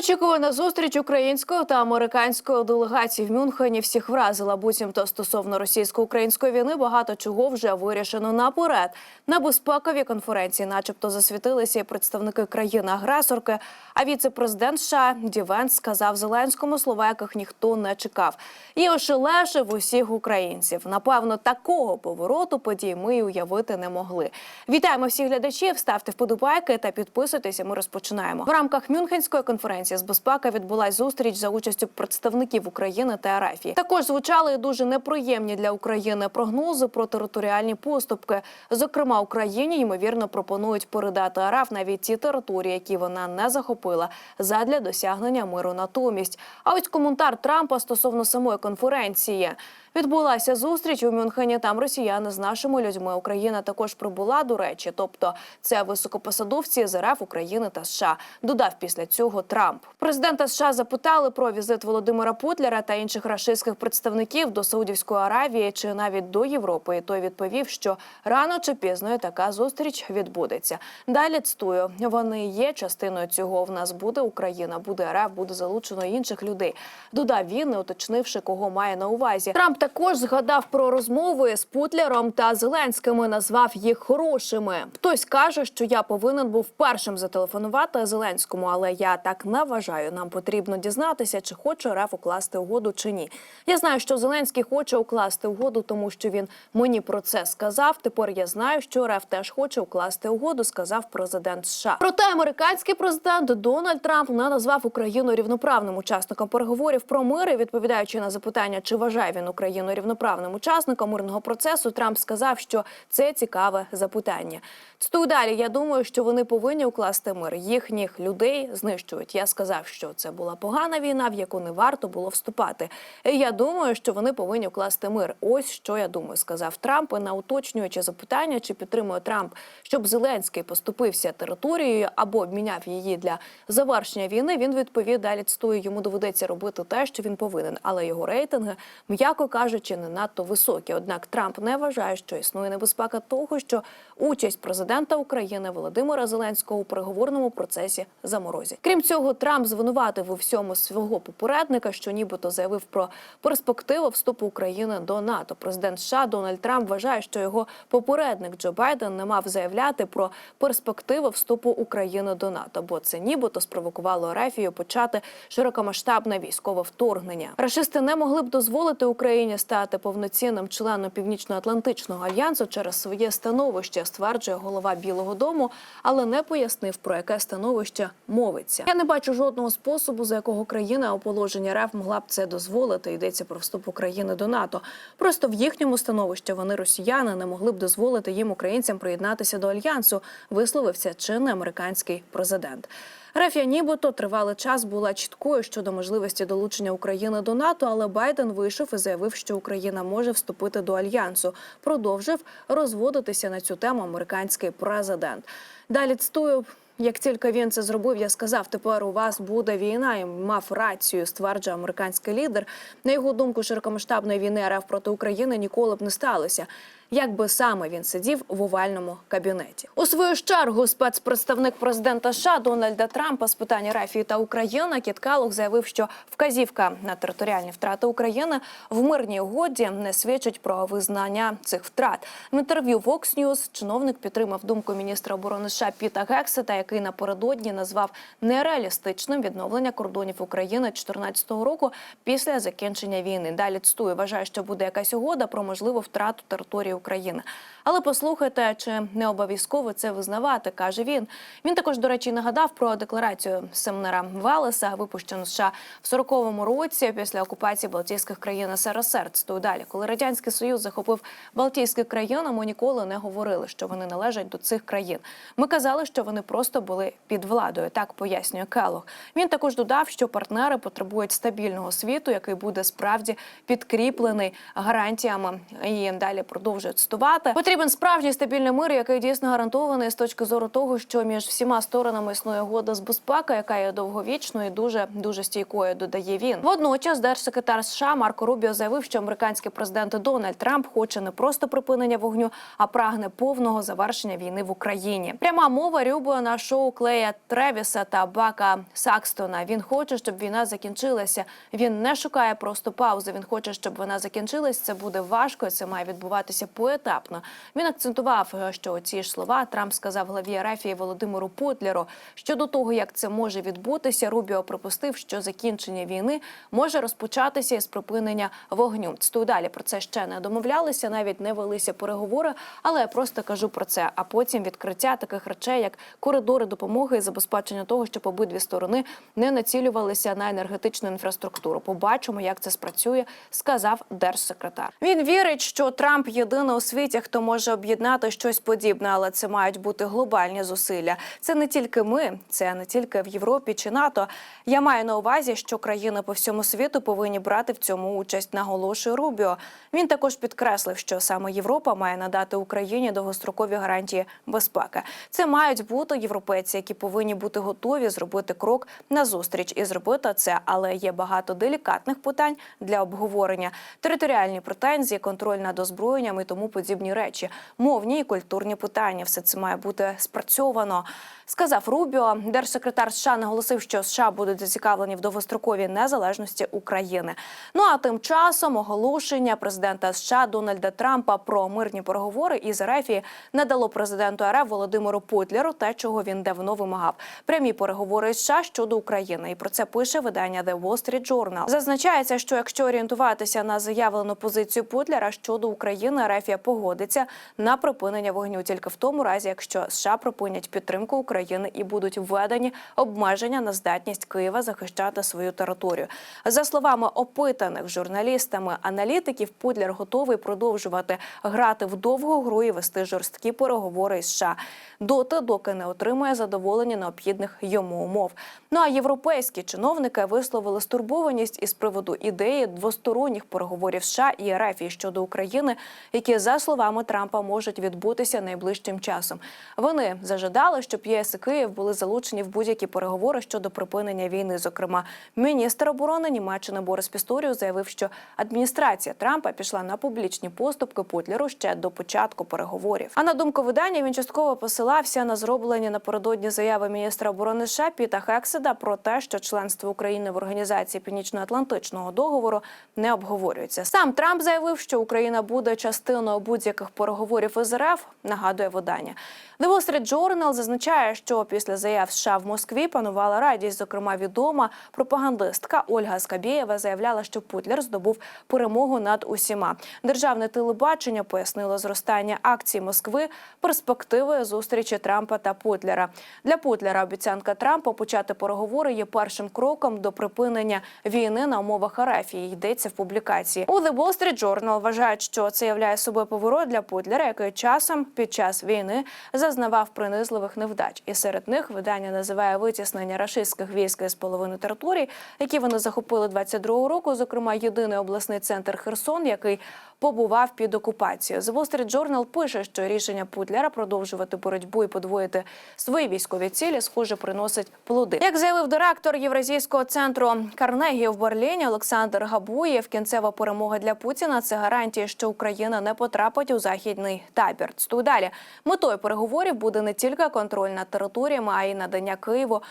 Довгоочікувана зустріч української та американської делегацій в Мюнхені всіх вразила. Буцімто стосовно російсько-української війни багато чого вже вирішено наперед. На безпековій конференції, начебто, засвітилися і представники країни-агресорки. А віце-президент США Ді Венс сказав Зеленському слова, яких ніхто не чекав. І ошелешив усіх українців. Напевно, такого повороту подій ми й уявити не могли. Вітаємо всіх глядачів. Ставте вподобайки та підписуйтеся. Ми розпочинаємо. В рамках Мюнхенської конференції з безпеки відбулась зустріч за участю представників України та Арафії. Також звучали дуже неприємні для України прогнози про територіальні поступки. Зокрема, Україні ймовірно пропонують передати Араф навіть ті території, які вона не захопила, задля досягнення миру натомість. А ось коментар Трампа стосовно самої конференції. Відбулася зустріч у Мюнхені. Там росіяни з нашими людьми. Україна також прибула до речі. Тобто, це високопосадовці з РФ України та США. Додав після цього Трамп. Президента США запитали про візит Володимира Путлера та інших рашистських представників до Саудівської Аравії чи навіть до Європи. І той відповів, що рано чи пізно така зустріч відбудеться. Далі цитую, вони є частиною цього. В нас буде Україна, буде РФ, буде залучено інших людей. Додав він, не уточнивши, кого має на увазі. Трамп також згадав про розмови з Путлером та Зеленським. Назвав їх хорошими. Хтось каже, що я повинен був першим зателефонувати Зеленському, але я так не вважаю. Нам потрібно дізнатися, чи хоче РФ укласти угоду чи ні. Я знаю, що Зеленський хоче укласти угоду, тому що він мені про це сказав. Тепер я знаю, що РФ теж хоче укласти угоду, сказав президент США. Проте американський президент Дональд Трамп не назвав Україну рівноправним учасником переговорів про мир. І відповідаючи на запитання, чи вважає він Україну рівноправним учасником мирного процесу, Трамп сказав, що це цікаве запитання. Цитую далі. Я думаю, що вони повинні укласти мир. Їхніх людей знищують. Я сказав, що це була погана війна, в яку не варто було вступати. Я думаю, що вони повинні укласти мир. Ось що я думаю, сказав Трамп. І на уточнююче запитання, чи підтримує Трамп, щоб Зеленський поступився територією або обміняв її для завершення війни. Він відповів далі. Цитую, йому доведеться робити те, що він повинен, але його рейтинги, м'яко кажучи, не надто високі. Однак Трамп не вважає, що існує небезпека того, що участь президента України Володимира Зеленського у переговорному процесі заморозять. Крім цього, Трамп звинуватив у всьому свого попередника, що нібито заявив про перспективу вступу України до НАТО. Президент США Дональд Трамп вважає, що його попередник Джо Байден не мав заявляти про перспективу вступу України до НАТО, бо це нібито спровокувало Рефію почати широкомасштабне військове вторгнення. Рашисти не могли б дозволити Україні стати повноцінним членом Північно-Атлантичного альянсу через своє становище, стверджує голова Білого Дому, але не пояснив про яке становище мовиться. Я не бачу жодного способу, за якого країна у положенні РФ могла б це дозволити. Йдеться про вступ України до НАТО. Просто в їхньому становищі вони росіяни не могли б дозволити їм українцям приєднатися до альянсу. Висловився чинний американський президент. Рефія нібито тривалий час була чіткою щодо можливості долучення України до НАТО, але Байден вийшов і заявив, що Україна може вступити до альянсу. Продовжив розводитися на цю тему американський президент. Далі цитую. Як тільки він це зробив, я сказав, тепер у вас буде війна і мав рацію, стверджує американський лідер. На його думку, широкомасштабної війни РФ проти України ніколи б не сталося. Якби саме він сидів в овальному кабінеті, у свою чергу спецпредставник президента США Дональда Трампа з питань Рафії та України Кіт Калух заявив, що вказівка на територіальні втрати України в мирній угоді не свідчить про визнання цих втрат. В інтерв'ю Vox News чиновник підтримав думку міністра оборони США Піта Гексета, який напередодні назвав нереалістичним відновлення кордонів України 2014 року після закінчення війни. Далі цитую, вважає, що буде якась угода про можливу втрату території України. Але послухайте, чи не обов'язково це визнавати, каже він. Він також, до речі, нагадав про декларацію Семнера Валеса, випущену США в 40-му році після окупації Балтійських країн СРСР. Цитую далі, коли радянський союз захопив Балтійські країни, ми ніколи не говорили, що вони належать до цих країн. Ми казали, що вони просто були під владою. Так пояснює Келлог. Він також додав, що партнери потребують стабільного світу, який буде справді підкріплений гарантіями. І далі продовжує продовжує цитувати. Потрібен справжній стабільний мир, який дійсно гарантований з точки зору того, що між всіма сторонами існує угода з безпеки, яка є довговічною і дуже дуже стійкою. Додає він. Водночас держсекретар США Марко Рубіо заявив, що американський президент Дональд Трамп хоче не просто припинення вогню, а прагне повного завершення війни в Україні. Пряма мова Рюбо на шоу Клея Тревіса та Бака Сакстона. Він хоче, щоб війна закінчилася. Він не шукає просто паузи. Він хоче, щоб вона закінчилась. Це буде важко. Це має відбуватися поетапно. Він акцентував, що ці ж слова Трамп сказав главі Арафії Володимиру Путлеру. Щодо того, як це може відбутися, Рубіо припустив, що закінчення війни може розпочатися із припинення вогню. Цитую далі про це ще не домовлялися, навіть не велися переговори, але я просто кажу про це. А потім відкриття таких речей, як коридори допомоги і забезпечення того, щоб обидві сторони не націлювалися на енергетичну інфраструктуру. Побачимо, як це спрацює, сказав держсекретар. Він вірить, що Трамп єдиний у світі, хто може об'єднати щось подібне, але це мають бути глобальні зусилля. Це не тільки ми, це не тільки в Європі чи НАТО. Я маю на увазі, що країни по всьому світу повинні брати в цьому участь. Наголошує Рубіо. Він також підкреслив, що саме Європа має надати Україні довгострокові гарантії безпеки. Це мають бути європейці, які повинні бути готові зробити крок назустріч і зробити це. Але є багато делікатних питань для обговорення: територіальні претензії, контроль над озброєнням і тому подібні речі, мовні і культурні питання. Все це має бути спрацьовано. Сказав Рубіо. Держсекретар США наголосив, що США будуть зацікавлені в довгостроковій незалежності України. Ну а тим часом оголошення президента США Дональда Трампа про мирні переговори із Ерефії не дало президенту РФ Володимиру Путлеру те, чого він давно вимагав. Прямі переговори з США щодо України. І про це пише видання The Wall Street Journal. Зазначається, що якщо орієнтуватися на заявлену позицію Путлера щодо України, Ерефія погодиться на припинення вогню тільки в тому разі, якщо США припинять підтримку України і будуть введені обмеження на здатність Києва захищати свою територію. За словами опитаних журналістами аналітиків, Путлер готовий продовжувати грати в довгу гру і вести жорсткі переговори із США доти, доки не отримує задоволення необхідних йому умов. Ну а європейські чиновники висловили стурбованість із приводу ідеї двосторонніх переговорів США і РФ щодо України, які за словами Трампа можуть відбутися найближчим часом. Вони зажадали, щоб ЄС і Київ були залучені в будь-які переговори щодо припинення війни. Зокрема, міністр оборони Німеччини Борис Пісторіус заявив, що адміністрація Трампа пішла на публічні поступки Путлеру ще до початку переговорів. А на думку видання він частково посилався на зроблені напередодні заяви міністра оборони США Піта Хекседа про те, що членство України в організації Північно-Атлантичного договору не обговорюється. Сам Трамп заявив, що Україна буде частиною будь-яких переговорів із РФ, Нагадує видання. The Wall Street Journal зазначає, що після заяв США в Москві панувала радість. Зокрема, відома пропагандистка Ольга Скабєєва заявляла, що Путлер здобув перемогу над усіма. Державне телебачення пояснило зростання акцій Москви перспективою зустрічі Трампа та Путлера. Для Путлера обіцянка Трампа почати переговори є першим кроком до припинення війни на умовах Арафії. Йдеться в публікації. У The Wall Street Journal вважають, що це являє собою поворот для Путлера, який часом під час війни зазнавав принизливих невдач. І серед них видання називає витіснення рашистських військ з половини територій, які вони захопили 22-го року. Зокрема, єдиний обласний центр Херсон, який побував під окупацією. The Wall Street Journal пише, що рішення Путлера продовжувати боротьбу і подвоїти свої військові цілі, схоже, приносить плоди. Як заявив директор Євразійського центру Карнегі в Берліні Олександр Габуєв, кінцева перемога для Путіна це гарантія, що Україна не потрапить у західний табір. Цитую далі метою переговорів буде не тільки контроль над територіями, а й надання Києву.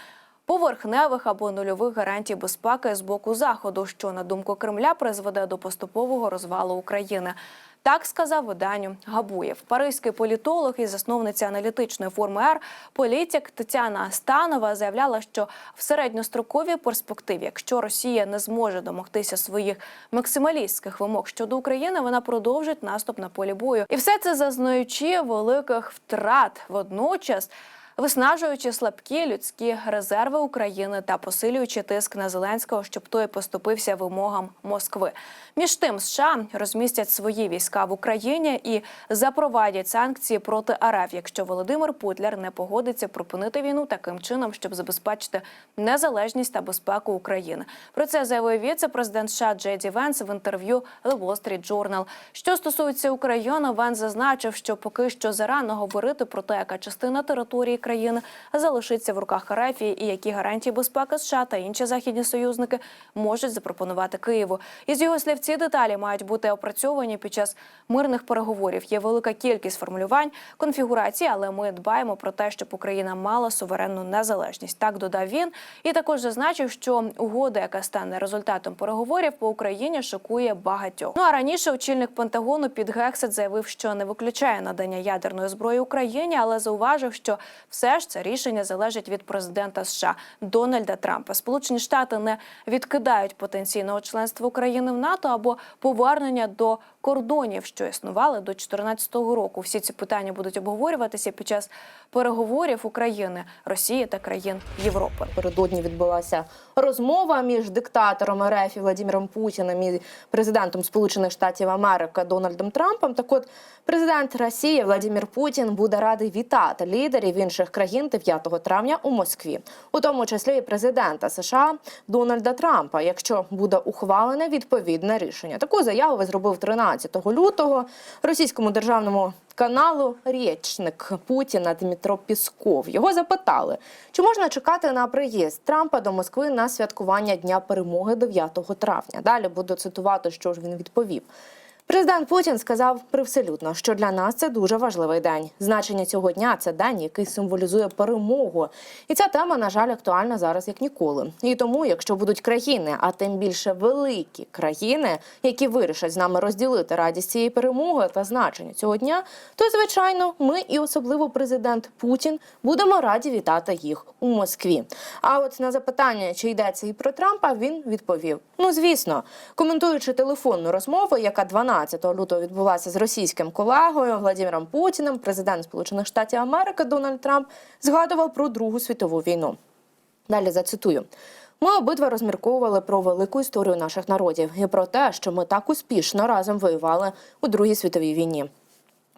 Поверхневих або нульових гарантій безпеки з боку заходу, що на думку Кремля призведе до поступового розвалу України. Так сказав виданню Габуєв. Паризький політолог і засновниця аналітичної форми Р політик Тетяна Станова заявляла, що в середньостроковій перспективі, якщо Росія не зможе домогтися своїх максималістських вимог щодо України, вона продовжить наступ на полі бою, і все це зазнаючи великих втрат водночас. Виснажуючи слабкі людські резерви України та посилюючи тиск на Зеленського, щоб той поступився вимогам Москви. Між тим, США розмістять свої війська в Україні і запровадять санкції проти РФ, якщо Володимир Путляр не погодиться припинити війну таким чином, щоб забезпечити незалежність та безпеку України. Про це заявив віце-президент США Джей Ді Венс в інтерв'ю The Wall Street Journal. Що стосується України, Венс зазначив, що поки що зарано говорити про те, яка частина території країни залишиться в руках РФ і які гарантії безпеки США та інші західні союзники можуть запропонувати Києву. Із його слів, ці деталі мають бути опрацьовані під час мирних переговорів. Є велика кількість формулювань, конфігурацій, але ми дбаємо про те, щоб Україна мала суверенну незалежність. Так додав він і також зазначив, що угода, яка стане результатом переговорів по Україні, шокує багатьох. Ну а раніше очільник Пентагону під Гексет заявив, що не виключає надання ядерної зброї Україні, але зауважив, що все ж це рішення залежить від президента США Дональда Трампа. Сполучені Штати не відкидають потенційного членства України в НАТО або повернення до кордонів, що існували до 2014 року. Всі ці питання будуть обговорюватися під час переговорів України, Росії та країн Європи. Напередодні відбулася розмова між диктатором РФ Владимиром Путіним і президентом Сполучених Штатів Америки Дональдом Трампом. Так от президент Росії Владимир Путін буде радий вітати лідерів інших країн 9 травня у Москві, у тому числі і президента США Дональда Трампа, якщо буде ухвалене відповідне рішення. Таку заяву зробив 13 лютого російському державному каналу річник Путіна Дмитро Пісков. Його запитали, чи можна чекати на приїзд Трампа до Москви на святкування Дня перемоги 9 травня. Далі буду цитувати, що ж він відповів. Президент Путін сказав привселюдно, що для нас це дуже важливий день. Значення цього дня це день, який символізує перемогу. І ця тема, на жаль, актуальна зараз як ніколи. І тому, якщо будуть країни, а тим більше великі країни, які вирішать з нами розділити радість цієї перемоги та значення цього дня, то звичайно, ми і особливо президент Путін будемо раді вітати їх у Москві. А от на запитання, чи йдеться і про Трампа, він відповів: ну звісно, коментуючи телефонну розмову, яка 12 лютого відбулася з російським колегою Владимиром Путіним, президент Сполучених Штатів Америки Дональд Трамп згадував про Другу світову війну. Далі зацитую. Ми обидва розмірковували про велику історію наших народів і про те, що ми так успішно разом воювали у Другій світовій війні.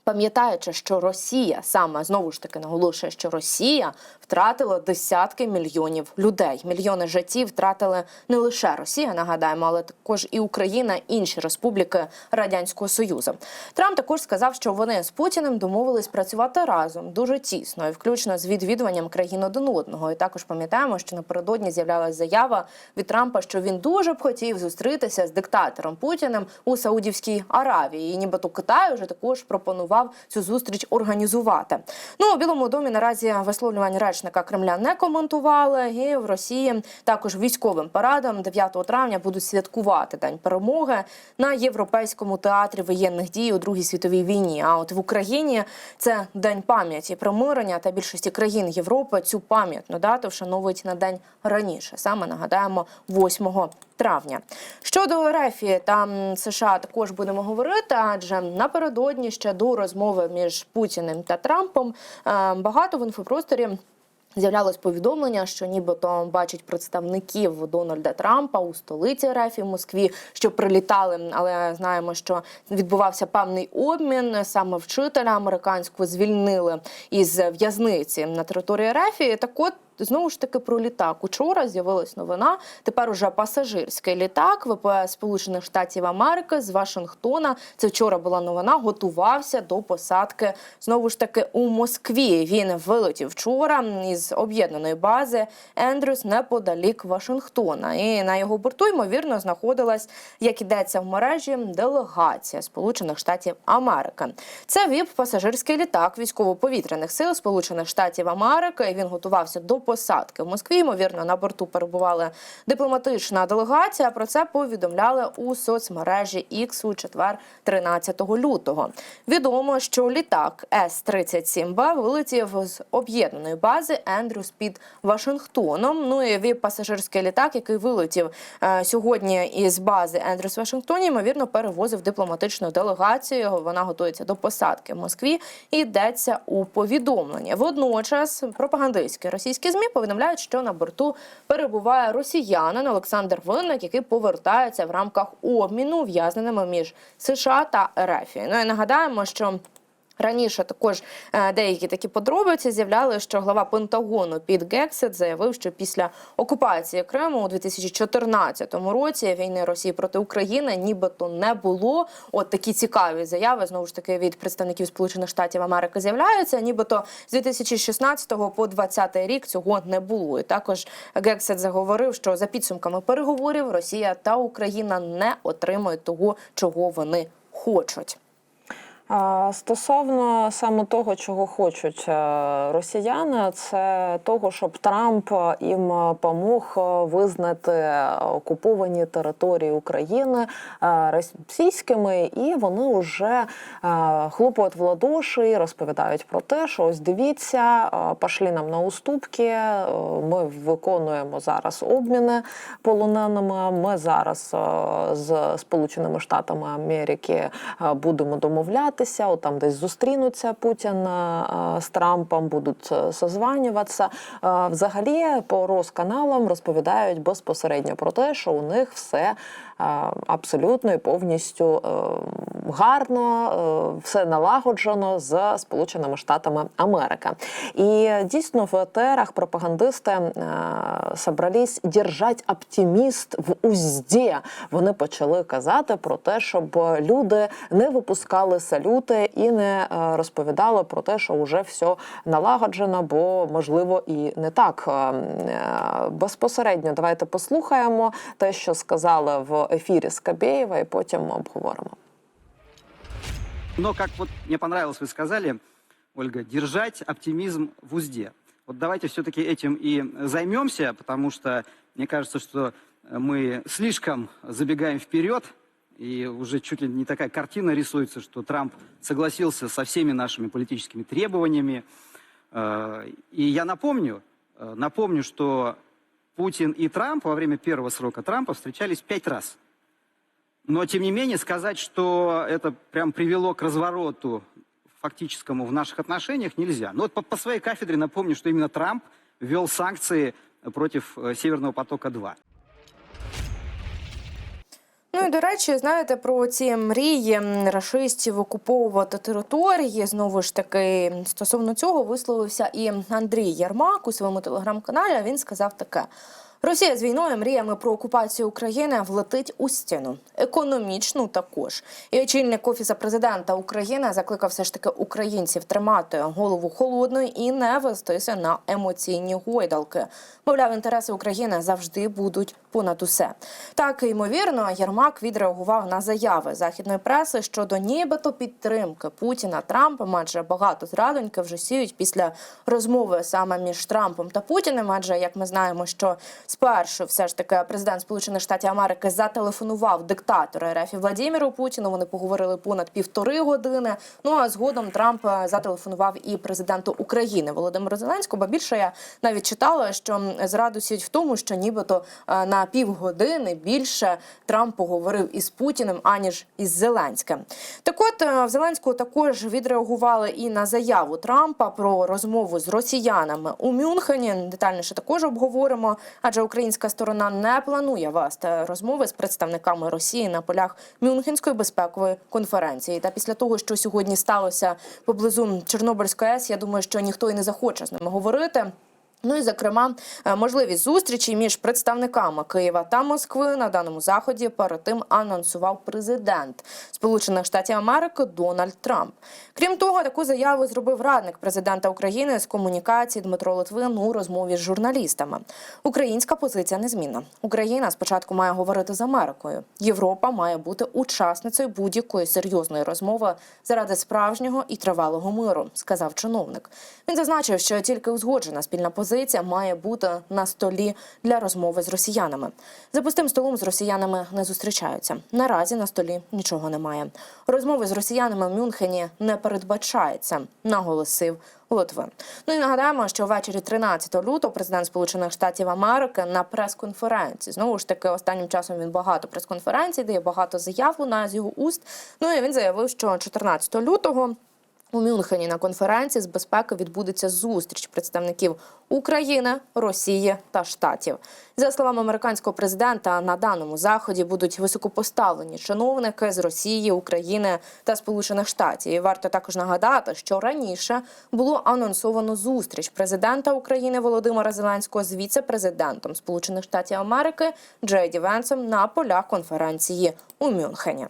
Пам'ятаючи, що Росія саме знову ж таки наголошує, що Росія втратила десятки мільйонів людей. Мільйони життів втратили не лише Росія, нагадаємо, але також і Україна, інші республіки Радянського Союзу. Трамп також сказав, що вони з Путіним домовились працювати разом дуже тісно, і включно з відвідуванням країн один одного. І також пам'ятаємо, що напередодні з'являлася заява від Трампа, що він дуже б хотів зустрітися з диктатором Путіним у Саудівській Аравії. І нібито Китай вже також пропонував цю зустріч організувати. Ну у Білому домі наразі висловлювання речника Кремля не коментували. І в Росії також військовим парадом 9 травня будуть святкувати день перемоги на європейському театрі воєнних дій у Другій світовій війні. А от в Україні це день пам'яті примирення та більшості країн Європи цю пам'ятну дату вшановують на день раніше. Саме нагадаємо 8 травня. Щодо РФ та США також будемо говорити, адже напередодні ще до розмови між Путіним та Трампом е, багато в інфопросторі. З'являлось повідомлення, що нібито бачать представників Дональда Трампа у столиці РФ в Москві, що прилітали, але знаємо, що відбувався певний обмін. Саме вчителя американського звільнили із в'язниці на території РФ. Так от Знову ж таки про літак. Учора з'явилась новина. Тепер уже пасажирський літак ВПС Сполучених Штатів Америки з Вашингтона. Це вчора була новина. Готувався до посадки знову ж таки у Москві. Він вилетів вчора із об'єднаної бази Ендрюс неподалік Вашингтона. І на його борту ймовірно знаходилась, як ідеться в мережі, делегація Сполучених Штатів Америки. Це віп пасажирський літак військово-повітряних сил Сполучених Штатів Америки. Він готувався до посадки в Москві. Ймовірно, на борту перебувала дипломатична делегація. Про це повідомляли у соцмережі X у четвер, 13 лютого. Відомо, що літак С-37Б вилетів з об'єднаної бази Ендрюс під Вашингтоном. Ну і віп пасажирський літак, який вилетів е, сьогодні із бази Ендрюс Вашингтоні, ймовірно, перевозив дипломатичну делегацію. Вона готується до посадки в Москві. Йдеться у повідомленні. Водночас пропагандистські російські змі повідомляють, що на борту перебуває росіянин Олександр Винник, який повертається в рамках обміну в'язненими між США та РФ. Ну і нагадаємо, що. Раніше також е, деякі такі подробиці з'являли, що глава Пентагону Піт Гексет заявив, що після окупації Криму у 2014 році війни Росії проти України нібито не було. От такі цікаві заяви знову ж таки від представників Сполучених Штатів Америки з'являються. Нібито з 2016 по 2020 рік цього не було. І також Гексет заговорив, що за підсумками переговорів Росія та Україна не отримують того, чого вони хочуть. Стосовно саме того, чого хочуть е, росіяни, це того, щоб Трамп їм помог визнати окуповані території України е, російськими, і вони вже е, хлопають в ладоші і розповідають про те, що ось дивіться, е, пошли нам на уступки. е, Ми виконуємо зараз обміни полоненими. Ми зараз е, з Сполученими Штатами Америки е, будемо домовлятися. От там десь зустрінуться Путін е, з Трампом, будуть е, созванюватися. Е, Взагалі по розканалам розповідають безпосередньо про те, що у них все е, абсолютно і повністю е, гарно, е, все налагоджено з Сполученими Штатами Америки. І дійсно в етерах пропагандисти е, собрались держать оптиміст в узді. Вони почали казати про те, щоб люди не випускали салюти і не розповідали про те, що вже все налагоджено, бо можливо і не так. Безпосередньо давайте послухаємо те, що сказали в ефірі Скабєєва, і потім обговоримо. Но, как вот мне понравилось, вы сказали, Ольга, держать оптимизм в узде. Вот давайте все-таки этим и займемся, потому что мне кажется, что мы слишком забегаем вперед, и уже чуть ли не такая картина рисуется, что Трамп согласился со всеми нашими политическими требованиями. Э, И я напомню, э, напомню, что Путин и Трамп во время первого срока Трампа встречались пять раз. – Но, тем не менее, сказать, что это прям привело к развороту фактическому в наших отношениях нельзя. Но вот по, по своей кафедре напомню, что именно Трамп ввел санкции против э, Северного потока-2. Ну і до речі, знаєте про ці мрії рашистів окуповувати території. Знову ж таки, стосовно цього висловився і Андрій Ярмак у своєму телеграм-каналі. Він сказав таке. Росія з війною мріями про окупацію України влетить у стіну, економічну також. І очільник офісу президента України закликав все ж таки українців тримати голову холодною і не вестися на емоційні гойдалки. Мовляв, інтереси України завжди будуть понад усе. Так ймовірно, Єрмак відреагував на заяви західної преси щодо нібито підтримки Путіна Трампом, адже багато зрадоньки вже сіють після розмови саме між Трампом та Путіним. Адже як ми знаємо, що спершу все ж таки президент Сполучених Штатів Америки зателефонував диктатору РФ Владіміру Путіну. Вони поговорили понад півтори години. Ну а згодом Трамп зателефонував і президенту України Володимиру Зеленському. Ба більше я навіть читала, що зраду сіть в тому, що нібито е, на півгодини більше Трамп поговорив із Путіним аніж із Зеленським. Так от е, в Зеленського також відреагували і на заяву Трампа про розмову з росіянами у Мюнхені. Детальніше також обговоримо, адже українська сторона не планує вести розмови з представниками Росії на полях Мюнхенської безпекової конференції. Та після того, що сьогодні сталося поблизу Чорнобильської АЕС, я думаю, що ніхто і не захоче з ними говорити. Ну і зокрема, е, можливість зустрічі між представниками Києва та Москви на даному заході перед тим анонсував президент Сполучених Штатів Америки Дональд Трамп. Крім того, таку заяву зробив радник президента України з комунікації Дмитро Литвин у розмові з журналістами. Українська позиція незмінна. Україна спочатку має говорити з Америкою. Європа має бути учасницею будь-якої серйозної розмови заради справжнього і тривалого миру, сказав чиновник. Він зазначив, що тільки узгоджена спільна позиція пропозиція має бути на столі для розмови з росіянами. За пустим столом з росіянами не зустрічаються. Наразі на столі нічого немає. Розмови з росіянами в Мюнхені не передбачається, наголосив Литви. Ну і нагадаємо, що ввечері 13 лютого президент Сполучених Штатів Америки на прес-конференції знову ж таки останнім часом він багато прес-конференцій дає багато заяв лунає з його уст. Ну і він заявив, що 14 лютого. У Мюнхені на конференції з безпеки відбудеться зустріч представників України, Росії та Штатів. За словами американського президента, на даному заході будуть високопоставлені чиновники з Росії, України та Сполучених Штатів. І варто також нагадати, що раніше було анонсовано зустріч президента України Володимира Зеленського з віце-президентом Сполучених Штатів Америки Джейді Венсом на полях конференції у Мюнхені.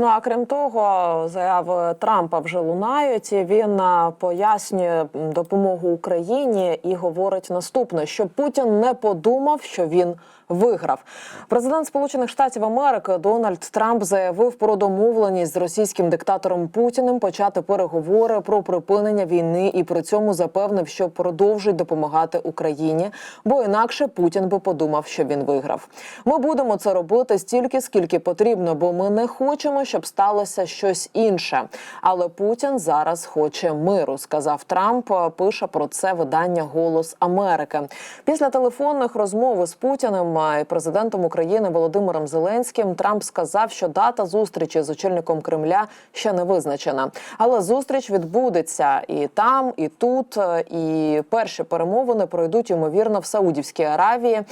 Ну а крім того, заяви Трампа вже лунають. Він пояснює допомогу Україні і говорить наступне: що Путін не подумав, що він виграв. Президент Сполучених Штатів Америки Дональд Трамп заявив про домовленість з російським диктатором Путіним почати переговори про припинення війни і при цьому запевнив, що продовжить допомагати Україні, бо інакше Путін би подумав, що він виграв. Ми будемо це робити стільки, скільки потрібно, бо ми не хочемо, щоб сталося щось інше. Але Путін зараз хоче миру, сказав Трамп. Пише про це видання Голос Америки. Після телефонних розмов із Путіним і президентом України Володимиром Зеленським Трамп сказав, що дата зустрічі з очільником Кремля ще не визначена, але зустріч відбудеться і там, і тут. І перші перемовини пройдуть ймовірно в Саудівській Аравії е,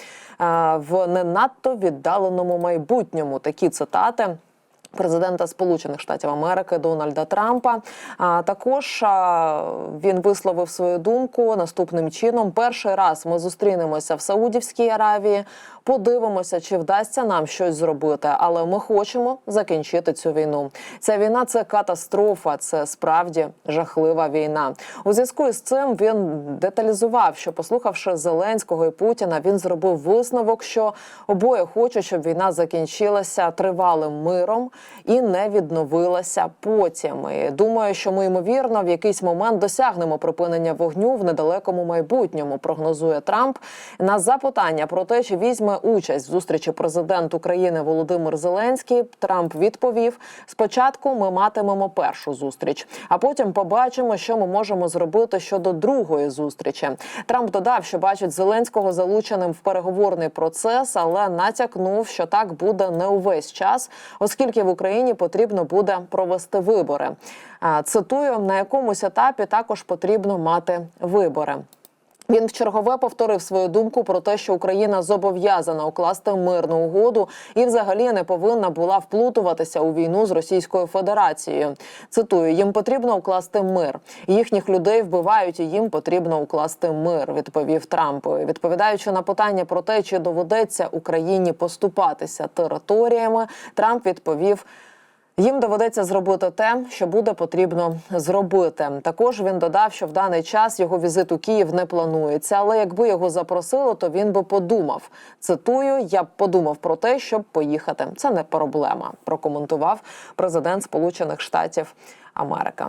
в не надто віддаленому майбутньому. Такі цитати. Президента Сполучених Штатів Америки Дональда Трампа а також а, він висловив свою думку наступним чином: перший раз ми зустрінемося в Саудівській Аравії. Подивимося, чи вдасться нам щось зробити, але ми хочемо закінчити цю війну. Ця війна це катастрофа, це справді жахлива війна. У зв'язку з цим він деталізував, що послухавши Зеленського і Путіна, він зробив висновок, що обоє хочуть, щоб війна закінчилася тривалим миром і не відновилася потім. І думаю, що ми ймовірно в якийсь момент досягнемо припинення вогню в недалекому майбутньому. Прогнозує Трамп на запитання про те, чи візьме участь в зустрічі президент України Володимир Зеленський. Трамп відповів: спочатку ми матимемо першу зустріч, а потім побачимо, що ми можемо зробити щодо другої зустрічі. Трамп додав, що бачить Зеленського залученим в переговорний процес, але натякнув, що так буде не увесь час, оскільки в Україні потрібно буде провести вибори. Цитую, на якомусь етапі також потрібно мати вибори. Він вчергове повторив свою думку про те, що Україна зобов'язана укласти мирну угоду і, взагалі, не повинна була вплутуватися у війну з Російською Федерацією. Цитую: їм потрібно укласти мир. Їхніх людей вбивають, і їм потрібно укласти мир. Відповів Трамп, відповідаючи на питання про те, чи доведеться Україні поступатися територіями. Трамп відповів. Їм доведеться зробити те, що буде потрібно зробити. Також він додав, що в даний час його візит у Київ не планується. Але якби його запросило, то він би подумав. Цитую: я б подумав про те, щоб поїхати. Це не проблема. Прокоментував президент Сполучених Штатів Америка.